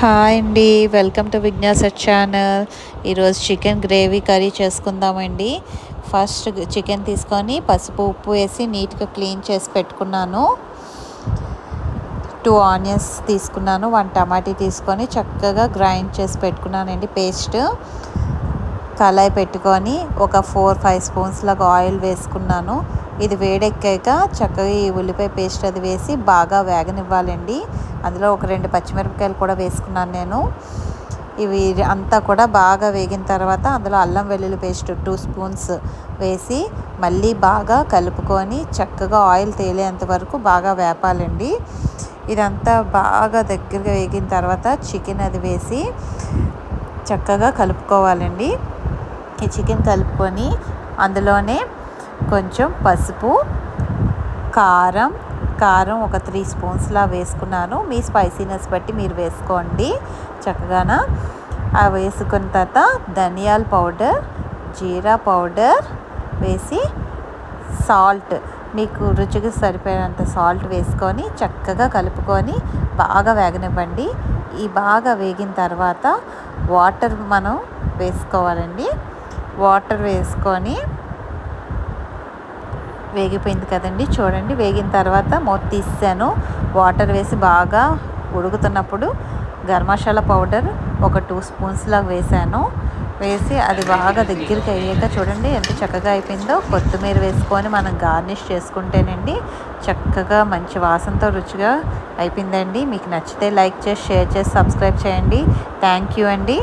Hi అండి. Welcome to Vijnasa channel. ఈరోజు chicken gravy curry చేసుకుందామండి. ఫస్ట్ చికెన్ తీసుకొని పసుపు ఉప్పు వేసి నీట్గా క్లీన్ చేసి పెట్టుకున్నాను. టూ ఆనియన్స్ తీసుకున్నాను వన్ టమాటీ తీసుకొని చక్కగా గ్రైండ్ చేసి పెట్టుకున్నానండి పేస్ట్. కళాయి పెట్టుకొని ఒక ఫోర్ ఫైవ్ స్పూన్స్ లాగా ఆయిల్ వేసుకున్నాను. ఇది వేడెక్కాక చక్కగా ఈ ఉల్లిపాయ పేస్ట్ అది వేసి బాగా వేగనివ్వాలండి. అందులో ఒక రెండు పచ్చిమిరపకాయలు కూడా వేసుకున్నాను నేను. ఇవి అంతా కూడా బాగా వేగిన తర్వాత అందులో అల్లం వెల్లుల్లి పేస్ట్ టూ స్పూన్స్ వేసి మళ్ళీ బాగా కలుపుకొని చక్కగా ఆయిల్ తేలేంత వరకు బాగా వేపాలండి. ఇదంతా బాగా దగ్గరగా వేగిన తర్వాత చికెన్ అది వేసి చక్కగా కలుపుకోవాలండి. ఈ చికెన్ కలుపుకొని అందులోనే కొంచెం పసుపు కారం కారం ఒక త్రీ స్పూన్స్లా వేసుకున్నాను. మీ స్పైసీనెస్ బట్టి మీరు వేసుకోండి. చక్కగాన? అవి వేసుకున్న తర్వాత ధనియాల పౌడర్ జీరా పౌడర్ వేసి సాల్ట్ మీకు రుచికి సరిపోయినంత సాల్ట్ వేసుకొని చక్కగా కలుపుకొని బాగా వేగనివ్వండి. ఈ బాగా వేగిన తర్వాత వాటర్ మనం వేసుకోవాలండి. వాటర్ వేసుకొని వేగిపోయింది కదండి. చూడండి వేగిన తర్వాత మూత తీసాను. వాటర్ వేసి బాగా ఉడుకుతున్నప్పుడు గరం మసాలా పౌడర్ ఒక టూ స్పూన్స్లా వేసాను. వేసి అది బాగా దగ్గరికి అయ్యాక చూడండి ఎంత చక్కగా అయిపోయిందో. కొత్తిమీర వేసుకొని మనం గార్నిష్ చేసుకుంటేనండి చక్కగా మంచి వాసనతో రుచిగా అయిపోయిందండి. మీకు నచ్చితే లైక్ చేసి షేర్ చేసి సబ్స్క్రైబ్ చేయండి. థ్యాంక్ యూ అండి.